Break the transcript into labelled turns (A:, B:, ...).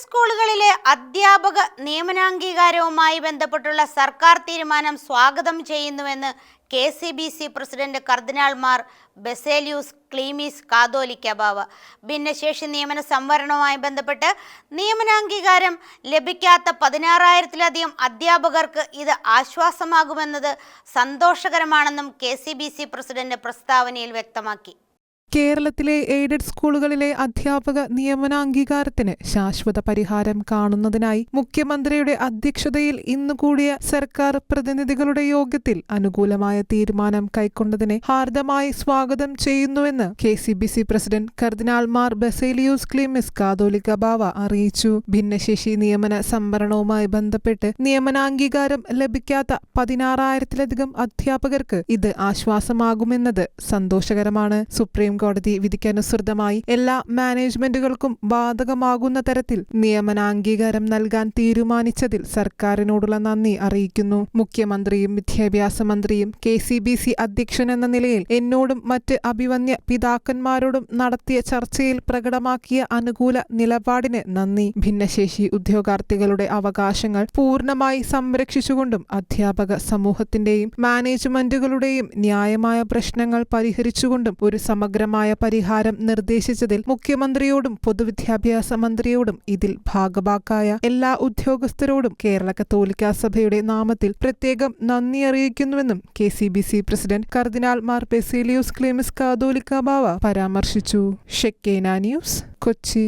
A: സ്കൂളുകളിലെ അധ്യാപക നിയമനാംഗീകാരവുമായി ബന്ധപ്പെട്ടുള്ള സർക്കാർ തീരുമാനം സ്വാഗതം ചെയ്യുന്നുവെന്ന് K C B C president കർദിനാൾമാർ Baselios Cleemis Catholicos Bava. ഭിന്നശേഷി നിയമന സംവരണവുമായി ബന്ധപ്പെട്ട് നിയമനാംഗീകാരം ലഭിക്കാത്ത പതിനാറായിരത്തിലധികം അധ്യാപകർക്ക് ഇത് ആശ്വാസമാകുമെന്നത് സന്തോഷകരമാണെന്നും K C B C president പ്രസ്താവനയിൽ വ്യക്തമാക്കി.
B: കേരളത്തിലെ എയ്ഡഡ് സ്കൂളുകളിലെ അധ്യാപക നിയമനാംഗീകാരത്തിന് ശാശ്വത പരിഹാരം കാണുന്നതിനായി മുഖ്യമന്ത്രിയുടെ അധ്യക്ഷതയിൽ ഇന്നു കൂടിയ സർക്കാർ പ്രതിനിധികളുടെ യോഗത്തിൽ അനുകൂലമായ തീരുമാനം കൈക്കൊണ്ടതിനെ ഹാർദമായി സ്വാഗതം ചെയ്യുന്നുവെന്ന് K C B C president cardinal Mar Baselios Cleemis Catholicos Bava അറിയിച്ചു. ഭിന്നശേഷി നിയമന സംവരണവുമായി ബന്ധപ്പെട്ട് നിയമനാംഗീകാരം ലഭിക്കാത്ത പതിനാറായിരത്തിലധികം അധ്യാപകർക്ക് ഇത് ആശ്വാസമാകുമെന്നത് സന്തോഷകരമാണ്. സുപ്രീം കോടതി വിധിക്കനുസൃതമായി എല്ലാ മാനേജ്മെന്റുകൾക്കും ബാധകമാകുന്ന തരത്തിൽ നിയമനാംഗീകാരം നൽകാൻ തീരുമാനിച്ചതിൽ സർക്കാരിനോടുള്ള നന്ദി അറിയിക്കുന്നു. മുഖ്യമന്ത്രിയും വിദ്യാഭ്യാസ മന്ത്രിയും കെ സി ബി സി അധ്യക്ഷൻ എന്ന നിലയിൽ എന്നോടും മറ്റ് അഭിവന്യ പിതാക്കന്മാരോടും നടത്തിയ ചർച്ചയിൽ പ്രകടമാക്കിയ അനുകൂല നിലപാടിന് നന്ദി. ഭിന്നശേഷി ഉദ്യോഗാർത്ഥികളുടെ അവകാശങ്ങൾ പൂർണമായി സംരക്ഷിച്ചുകൊണ്ടും അധ്യാപക സമൂഹത്തിന്റെയും മാനേജ്മെന്റുകളുടെയും ന്യായമായ പ്രശ്നങ്ങൾ പരിഹരിച്ചുകൊണ്ടും ഒരു സമഗ്രമായ പരിഹാരം നിർദ്ദേശിച്ചതിൽ മുഖ്യമന്ത്രിയോടും പൊതുവിദ്യാഭ്യാസ മന്ത്രിയോടും ഇതിൽ ഭാഗഭാക്കായ എല്ലാ ഉദ്യോഗസ്ഥരോടും കേരള കത്തോലിക്ക സഭയുടെ നാമത്തിൽ പ്രത്യേകം നന്ദി അറിയിക്കുന്നുവെന്നും K C B C president cardinal Mar Baselios Cleemis Catholicos Bava പരാമർശിച്ചു. Shekinah news Kochi.